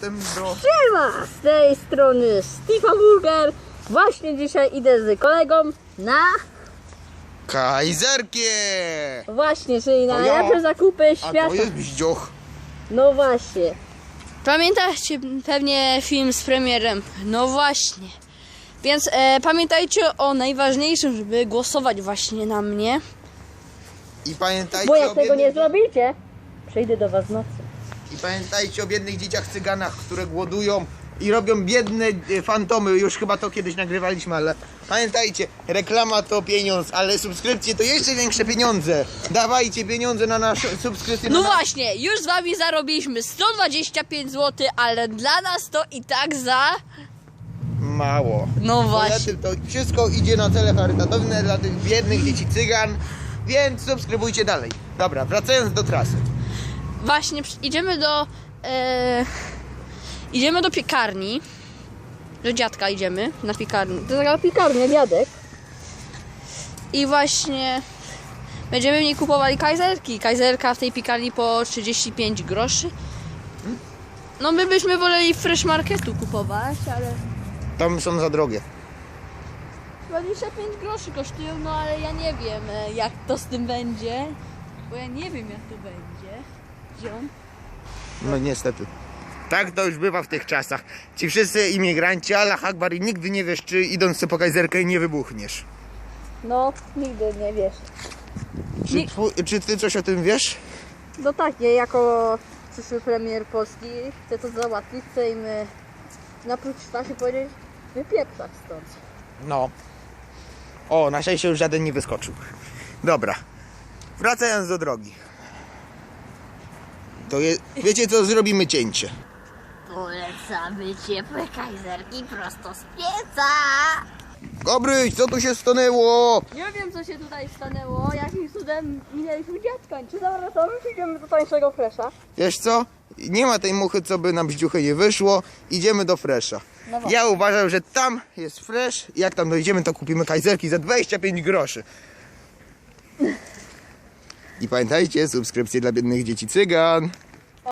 potem do... Siema! Z tej strony Steve Burger. Właśnie dzisiaj idę z kolegą na... Kajzerkie! Właśnie, czyli na To ja. najlepsze zakupy A świata. to jest bździoch. No właśnie. Pamiętacie pewnie film z premierem? No właśnie. Więc e, pamiętajcie o najważniejszym, żeby głosować właśnie na mnie. I pamiętajcie Bo jak o tego nie zrobicie, przyjdę do was w nocy. I pamiętajcie o biednych dzieciach cyganach, które głodują i robią biedne e, fantomy. Już chyba to kiedyś nagrywaliśmy, ale pamiętajcie, reklama to pieniądz, ale subskrypcje to jeszcze większe pieniądze. Dawajcie pieniądze na nasze subskrypcje. No na właśnie, już z wami zarobiliśmy 125 zł, ale dla nas to i tak za... Mało. No właśnie. To wszystko idzie na cele charytatywne dla tych biednych dzieci cygan, więc subskrybujcie dalej. Dobra, wracając do trasy. Właśnie idziemy do... E, idziemy do piekarni. Do dziadka idziemy na piekarnię. To taka piekarnia, dziadek. I właśnie będziemy w niej kupowali kajzerki. Kajzerka w tej piekarni po 35 groszy. No my byśmy woleli w fresh marketu kupować, ale Tam są za drogie. 25 groszy kosztują, no ale ja nie wiem e, jak to z tym będzie. Bo ja nie wiem jak to będzie. No niestety. Tak to już bywa w tych czasach. Ci wszyscy imigranci, Allah Akbar i nigdy nie wiesz, czy idąc sobie po kajzerkę nie wybuchniesz. No, nigdy nie wiesz. Czy, Nie- czy ty coś o tym wiesz? No tak, ja jako przyszły premier Polski chcę to załatwić, chcę im e, na się powiedzieć wypieprzać stąd. No. O, na szczęście już żaden nie wyskoczył. Dobra. Wracając do drogi. To je, wiecie co, zrobimy cięcie. Polecamy ciepłe kajzerki prosto z pieca. Gobryś, co tu się stanęło? Nie wiem co się tutaj stanęło, jakim cudem minęliśmy dziadka. Czy zawracamy, czy idziemy do tańszego fresha? Wiesz co? Nie ma tej muchy, co by nam bździuchy nie wyszło. Idziemy do Fresha. No. Ja uważam, że tam jest Fresh. Jak tam dojdziemy, to kupimy kajzerki za 25 groszy. I pamiętajcie, subskrypcje dla biednych dzieci cygan.